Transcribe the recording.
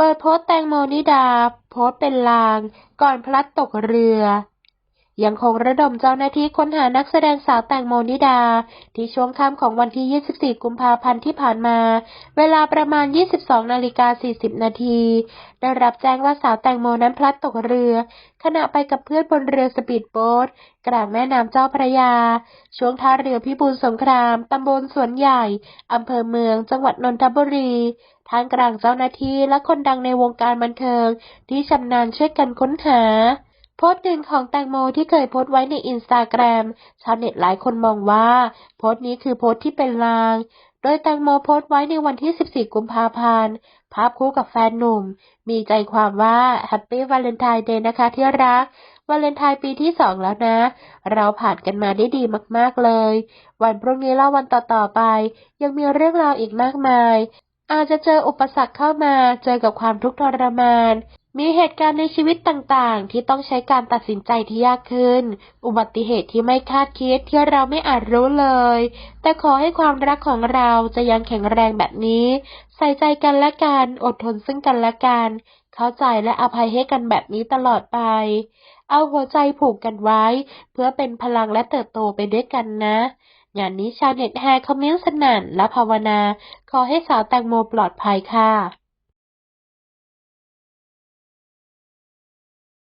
เปิดโพสต์แตงโมนิดา โพสต์เป็นลาง ก่อนพลัดตกเรือ ยังคงระดมเจ้าหน้าที่ค้นหานักแสดงสาวแตงโมนิดา ที่ช่วงค่ำของวันที่ 24 กุมภาพันธ์ที่ผ่านมา เวลาประมาณ 22 นาฬิกา 40 นาที ได้รับแจ้งว่าสาวแตงโมนั้นพลัดตกเรือ ขณะไปกับเพื่อนบนเรือสปีดโบ๊ทกลางแม่น้ำเจ้าพระยา ช่วงท่าเรือพิบูลสงคราม ตำบลสวนใหญ่ อำเภอเมือง จังหวัดนนทบุรีท่ามกลางเจ้าหน้าที่และคนดังในวงการบันเทิง ที่ชำนาญช่วยกันค้นหา โพสต์หนึ่งของแตงโมที่เคยโพสต์ไว้ในอินสตาแกรมชาวเน็ตหลายคนมองว่า โพสต์นี้คือโพสต์ที่เป็นลาง โดยแตงโมโพสต์ไว้ในวันที่ 14 กุมภาพันธ์ภาพคู่กับแฟนหนุ่ม มีใจความว่าแฮปปี้วาเลนไทน์เดย์นะคะที่รักวาเลนไทน์ปีที่สองแล้วนะ เราผ่านกันมาได้ดีมากๆเลย วันพรุ่งนี้เล่าวันต่อๆไป ยังมีเรื่องราวอีกมากมาย อาจจะเจออุปสรรคเข้ามา เจอกับความทุกข์ทรมาน มีเหตุการณ์ในชีวิตต่างๆ ที่ต้องใช้การตัดสินใจที่ยากขึ้น อุบัติเหตุที่ไม่คาดคิดที่เราไม่อาจรู้เลย แต่ขอให้ความรักของเราจะยังแข็งแรงแบบนี้ ใส่ใจกันและกัน อดทนซึ่งกันและกัน เข้าใจและอภัยให้กันแบบนี้ตลอดไป เอาหัวใจผูกกันไว้ เพื่อเป็นพลังและเติบโตไปด้วยกันนะงานนี้ชาวเน็ตแฮร์คอมเมนต์สนั่นและภาวนา ขอให้สาวแตงโมปลอดภัยค่ะ